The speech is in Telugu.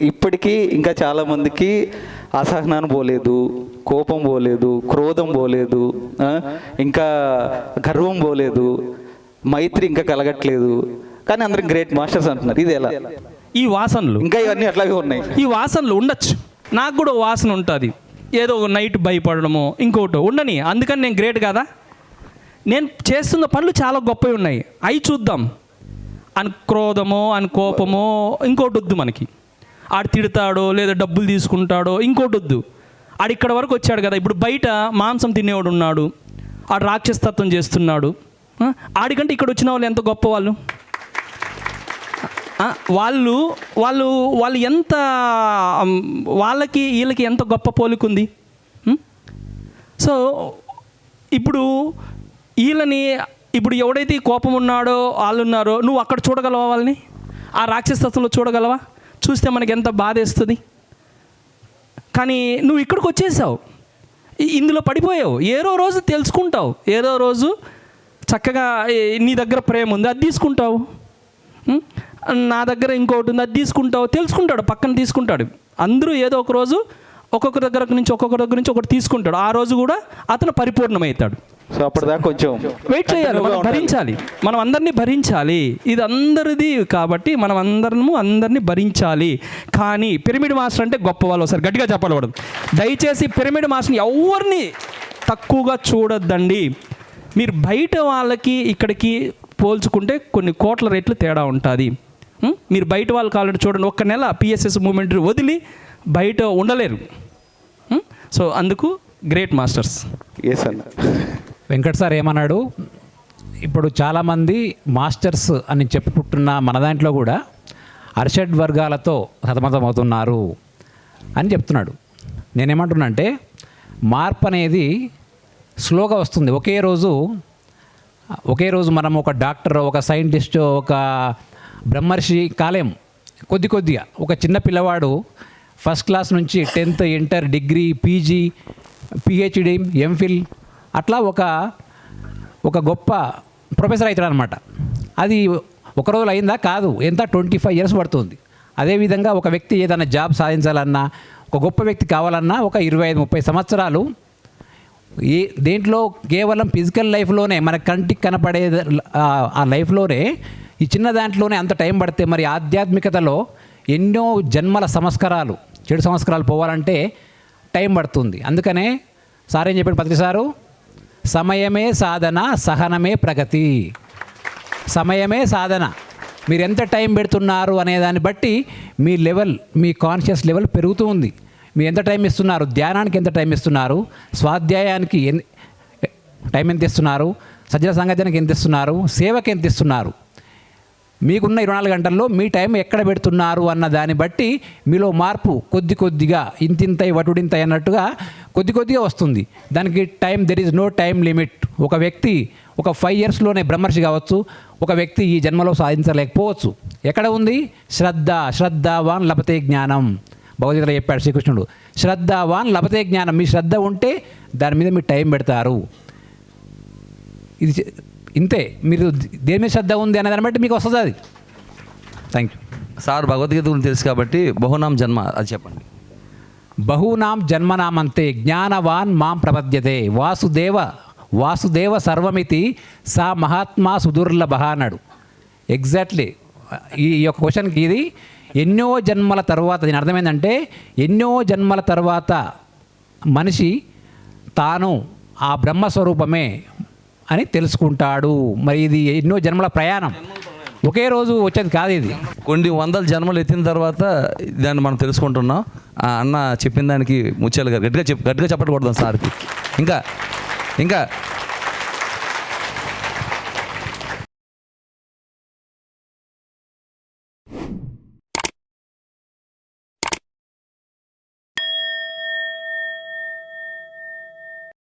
ఇప్పటికీ ఇంకా చాలా మందికి అసహనాన్ని పోలేదు కోపం పోలేదు క్రోధం పోలేదు ఇంకా గర్వం పోలేదు మైత్రి ఇంకా కలగట్లేదు. కానీ అందరం గ్రేట్ మాస్టర్స్ అంటున్నారు. ఇది ఎలా? ఈ వాసనలు. ఇంకా ఇవన్నీ అట్లాగే ఉన్నాయి. ఈ వాసనలు ఉండొచ్చు. నాకు కూడా వాసన ఉంటుంది. ఏదో ఒక నైట్ భయపడడము ఇంకోటి ఉండని. అందుకని నేను గ్రేట్ కదా. నేను చేస్తున్న పనులు చాలా గొప్పవి ఉన్నాయి. అవి చూద్దాం. అని క్రోధమో అని కోపమో ఇంకోటి వద్దు మనకి. ఆడు తిడతాడో లేదా డబ్బులు తీసుకుంటాడో ఇంకోటి వద్దు. ఆడు ఇక్కడ వరకు వచ్చాడు కదా ఇప్పుడు బయట మాంసం తినేవాడు ఉన్నాడు ఆడు రాక్షసతత్వం చేస్తున్నాడు. ఆడికంటే ఇక్కడ వచ్చిన వాళ్ళు ఎంత గొప్ప వాళ్ళు వాళ్ళు వాళ్ళు వాళ్ళు ఎంత వాళ్ళకి వీళ్ళకి ఎంత గొప్ప పోలిక ఉంది? సో ఇప్పుడు వీళ్ళని ఇప్పుడు ఎవడైతే కోపం ఉన్నాడో వాళ్ళు ఉన్నారో నువ్వు అక్కడ చూడగలవా వాళ్ళని? ఆ రాక్షసత్వంలో చూడగలవా? చూస్తే మనకి ఎంత బాధేస్తుంది కానీ నువ్వు ఇక్కడికి వచ్చేసావు. ఇందులో పడిపోయావు. ఏదో రోజు తెలుసుకుంటావు. ఏదో రోజు చక్కగా నీ దగ్గర ప్రేమ ఉంది అది తీసుకుంటావు. నా దగ్గర ఇంకోటి ఉంది అది తీసుకుంటావు. తెలుసుకుంటాడు పక్కన తీసుకుంటాడు. అందరూ ఏదో ఒక రోజు ఒక్కొక్క దగ్గర నుంచి ఒక్కొక్క దగ్గర నుంచి ఒకటి తీసుకుంటాడు. ఆ రోజు కూడా అతను పరిపూర్ణమవుతాడు. సో అప్పటిదాకా కొంచెం వెయిట్ చేయాలి మనం భరించాలి. మనం అందరినీ భరించాలి. ఇది అందరిది కాబట్టి మనం అందరము అందరినీ భరించాలి. కానీ పిరమిడ్ మాస్టర్ అంటే గొప్ప వాళ్ళు ఒకసారి గట్టిగా చెప్పాలి దయచేసి పిరమిడ్ మాస్టర్ని ఎవరిని తక్కువగా చూడొద్దండి. మీరు బయట వాళ్ళకి ఇక్కడికి పోల్చుకుంటే కొన్ని కోట్ల రేట్లు తేడా ఉంటుంది? మీరు బయట వాళ్ళు కావాలంటే చూడండి ఒక్క నెల పిఎస్ఎస్ మూమెంట్ వదిలి బయట ఉండలేరు? సో అందుకు గ్రేట్ మాస్టర్స్. ఎస్ అన్న. వెంకట్ సార్ ఏమన్నాడు? ఇప్పుడు చాలామంది మాస్టర్స్ అని చెప్పుకుంటున్న మన దాంట్లో కూడా అర్షడ్ వర్గాలతో సతమతమవుతున్నారు అని చెప్తున్నాడు. నేనేమంటున్నా అంటే మార్పు అనేది స్లోగా వస్తుంది. ఒకే రోజు ఒకే రోజు మనం ఒక డాక్టర్ ఒక సైంటిస్ట్ ఒక బ్రహ్మర్షి కాలేం. కొద్ది కొద్దిగా ఒక చిన్న పిల్లవాడు ఫస్ట్ క్లాస్ నుంచి tenth inter degree PG PhD MPhil అట్లా ఒక ఒక గొప్ప ప్రొఫెసర్ అవుతాడు అనమాట అది ఒక రోజులో అయిందా? కాదు. ఎంత? ట్వంటీ ఫైవ్ ఇయర్స్ పడుతుంది అదేవిధంగా ఒక వ్యక్తి ఏదైనా జాబ్ సాధించాలన్నా ఒక గొప్ప వ్యక్తి కావాలన్నా ఒక ఇరవై ఐదు ముప్పై సంవత్సరాలు ఏ దేంట్లో కేవలం ఫిజికల్ లైఫ్లోనే మన కంటికి కనపడే ఆ లైఫ్లోనే ఈ చిన్న దాంట్లోనే అంత టైం పడితే మరి ఆధ్యాత్మికతలో ఎన్నో జన్మల సంస్కారాలు చెడు సంస్కారాలు పోవాలంటే టైం పడుతుంది. అందుకనే సార్ ఏం చెప్పాడు పత్రి సారు? సమయమే సాధన సహనమే ప్రగతి. సమయమే సాధన. మీరు ఎంత టైం పెడుతున్నారు అనే దాన్ని బట్టి మీ లెవెల్ మీ కాన్షియస్ లెవెల్ పెరుగుతూ ఉంది. మీరు ఎంత టైం ఇస్తున్నారు? ధ్యానానికి ఎంత టైం ఇస్తున్నారు? స్వాధ్యాయానికి ఎన్ టైం ఎంత ఇస్తున్నారు? సజ్జన సంగతికి ఎంత ఇస్తున్నారు? సేవకి ఎంత ఇస్తున్నారు? మీకున్న ఇరవై నాలుగు గంటల్లో మీ టైం ఎక్కడ పెడుతున్నారు అన్న దాన్ని బట్టి మీలో మార్పు కొద్ది కొద్దిగా ఇంతింత వటుడింత అన్నట్టుగా కొద్ది కొద్దిగా వస్తుంది. దానికి time there is no time limit ఒక వ్యక్తి ఒక ఫైవ్ ఇయర్స్లోనే బ్రహ్మర్షి కావచ్చు ఒక వ్యక్తి ఈ జన్మలో సాధించలేకపోవచ్చు. ఎక్కడ ఉంది? శ్రద్ధ శ్రద్ధవాన్ లభతే జ్ఞానం. భగవద్గీతలో చెప్పాడు శ్రీకృష్ణుడు శ్రద్ధవాన్ లభతే జ్ఞానం. మీ శ్రద్ధ ఉంటే దాని మీద మీరు టైం పెడతారు. ఇది ఇంతే. మీరు దేని మీద శ్రద్ధ ఉంది అనే దాన్ని బట్టి మీకు వస్తుంది అది. థ్యాంక్ యూ సార్ భగవద్గీత గురించి తెలుసు కాబట్టి బహునాం జన్మ అది చెప్పండి. బహూనాం జన్మనామంతే జ్ఞానవాన్ మాం ప్రపద్యతే వాసుదేవ వాసుదేవ సర్వమితి సా మహాత్మా సుదుర్లభ అన్నాడు. ఎగ్జాక్ట్లీ ఈ యొక్క క్వశ్చన్కి ఇది ఎన్నో జన్మల తర్వాత దీని అర్థం ఏంటంటే ఎన్నో జన్మల తర్వాత మనిషి తాను ఆ బ్రహ్మస్వరూపమే అని తెలుసుకుంటాడు. మరి ఇది ఎన్నో జన్మల ప్రయాణం. ఒకే రోజు వచ్చేది కాదు ఇది. కొన్ని వందల జన్మలు ఎత్తిన తర్వాత దాన్ని మనం తెలుసుకుంటున్నాం. ఆ అన్న చెప్పిన దానికి ముత్యాలు గారు గట్టిగా చెప్ గట్టిగా చెప్పకూడదు సార్కి. ఇంకా ఇంకా